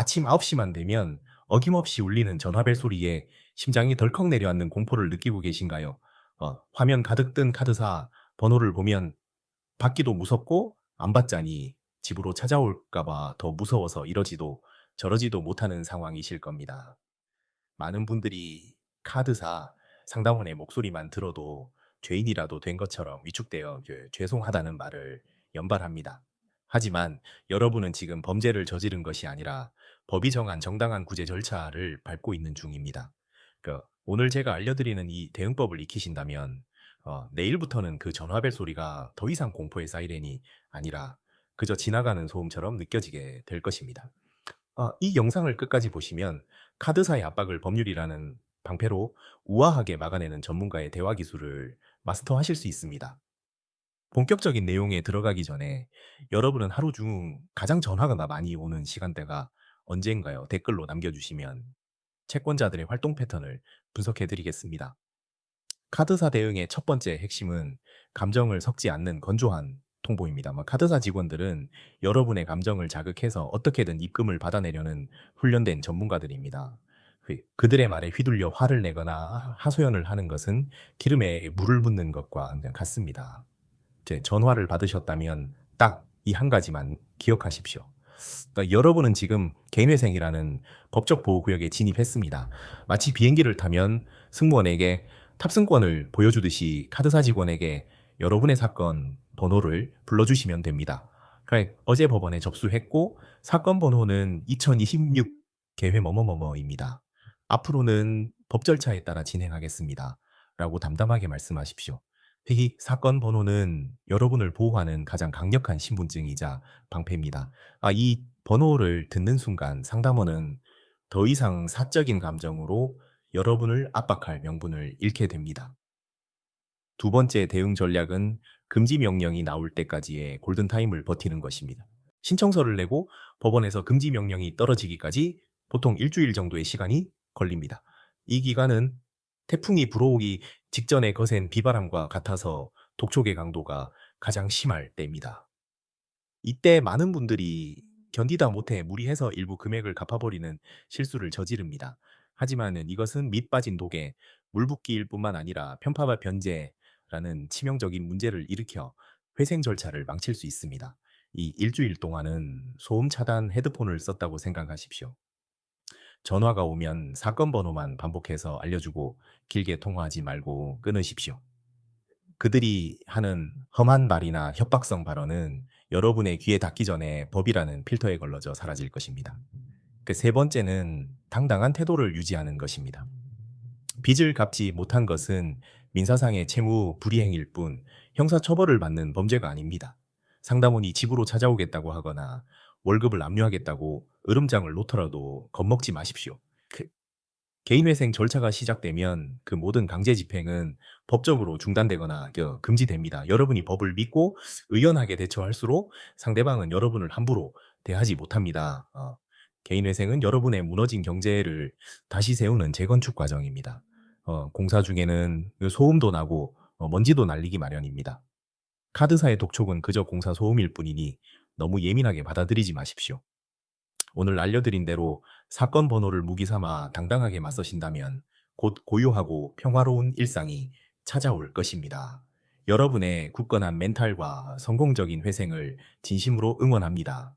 아침 9시만 되면 어김없이 울리는 전화벨 소리에 심장이 덜컥 내려앉는 공포를 느끼고 계신가요? 어, 화면 가득 뜬 카드사 번호를 보면 받기도 무섭고 안 받자니 집으로 찾아올까봐 더 무서워서 이러지도 저러지도 못하는 상황이실 겁니다. 많은 분들이 카드사 상담원의 목소리만 들어도 죄인이라도 된 것처럼 위축되어 그 죄송하다는 말을 연발합니다. 하지만 여러분은 지금 범죄를 저지른 것이 아니라 법이 정한 정당한 구제 절차를 밟고 있는 중입니다. 그 오늘 제가 알려드리는 이 대응법을 익히신다면 어, 내일부터는 그 전화벨 소리가 더 이상 공포의 사이렌이 아니라 그저 지나가는 소음처럼 느껴지게 될 것입니다. 어, 이 영상을 끝까지 보시면 카드사의 압박을 법률이라는 방패로 우아하게 막아내는 전문가의 대화 기술을 마스터하실 수 있습니다. 본격적인 내용에 들어가기 전에 여러분은 하루 중 가장 전화가 많이 오는 시간대가 언제인가요? 댓글로 남겨주시면 채권자들의 활동 패턴을 분석해 드리겠습니다. 카드사 대응의 첫 번째 핵심은 감정을 섞지 않는 건조한 통보입니다. 뭐 카드사 직원들은 여러분의 감정을 자극해서 어떻게든 입금을 받아내려는 훈련된 전문가들입니다. 그- 그들의 말에 휘둘려 화를 내거나 하소연을 하는 것은 기름에 물을 붓는 것과 같습니다. 전화를 받으셨다면 딱 이 한 가지만 기억하십시오. 그러니까 여러분은 지금 개인회생이라는 법적 보호구역에 진입했습니다. 마치 비행기를 타면 승무원에게 탑승권을 보여주듯이 카드사 직원에게 여러분의 사건 번호를 불러주시면 됩니다. 그러니까 어제 법원에 접수했고 사건 번호는 2026 개회 뭐뭐뭐뭐입니다. 앞으로는 법 절차에 따라 진행하겠습니다. 라고 담담하게 말씀하십시오. 특히 사건 번호는 여러분을 보호하는 가장 강력한 신분증이자 방패입니다. 아, 이 번호를 듣는 순간 상담원은 더 이상 사적인 감정으로 여러분을 압박할 명분을 잃게 됩니다. 두 번째 대응 전략은 금지 명령이 나올 때까지의 골든타임을 버티는 것입니다. 신청서를 내고 법원에서 금지 명령이 떨어지기까지 보통 일주일 정도의 시간이 걸립니다. 이 기간은 태풍이 불어오기 직전에 거센 비바람과 같아서 독촉의 강도가 가장 심할 때입니다. 이때 많은 분들이 견디다 못해 무리해서 일부 금액을 갚아버리는 실수를 저지릅니다. 하지만 이것은 밑 빠진 독에 물 붓기일 뿐만 아니라 편파와 변제라는 치명적인 문제를 일으켜 회생 절차를 망칠 수 있습니다. 이 일주일 동안은 소음 차단 헤드폰을 썼다고 생각하십시오. 전화가 오면 사건 번호만 반복해서 알려주고 길게 통화하지 말고 끊으십시오. 그들이 하는 험한 말이나 협박성 발언은 여러분의 귀에 닿기 전에 법이라는 필터에 걸러져 사라질 것입니다. 그 세 번째는 당당한 태도를 유지하는 것입니다. 빚을 갚지 못한 것은 민사상의 채무 불이행일 뿐 형사 처벌을 받는 범죄가 아닙니다. 상담원이 집으로 찾아오겠다고 하거나 월급을 압류하겠다고 으름장을 놓더라도 겁먹지 마십시오. 그 개인회생 절차가 시작되면 그 모든 강제 집행은 법적으로 중단되거나 그 금지됩니다. 여러분이 법을 믿고 의연하게 대처할수록 상대방은 여러분을 함부로 대하지 못합니다. 어, 개인회생은 여러분의 무너진 경제를 다시 세우는 재건축 과정입니다. 어, 공사 중에는 그 소음도 나고 어, 먼지도 날리기 마련입니다. 카드사의 독촉은 그저 공사 소음일 뿐이니 너무 예민하게 받아들이지 마십시오. 오늘 알려드린 대로 사건 번호를 무기 삼아 당당하게 맞서신다면 곧 고요하고 평화로운 일상이 찾아올 것입니다. 여러분의 굳건한 멘탈과 성공적인 회생을 진심으로 응원합니다.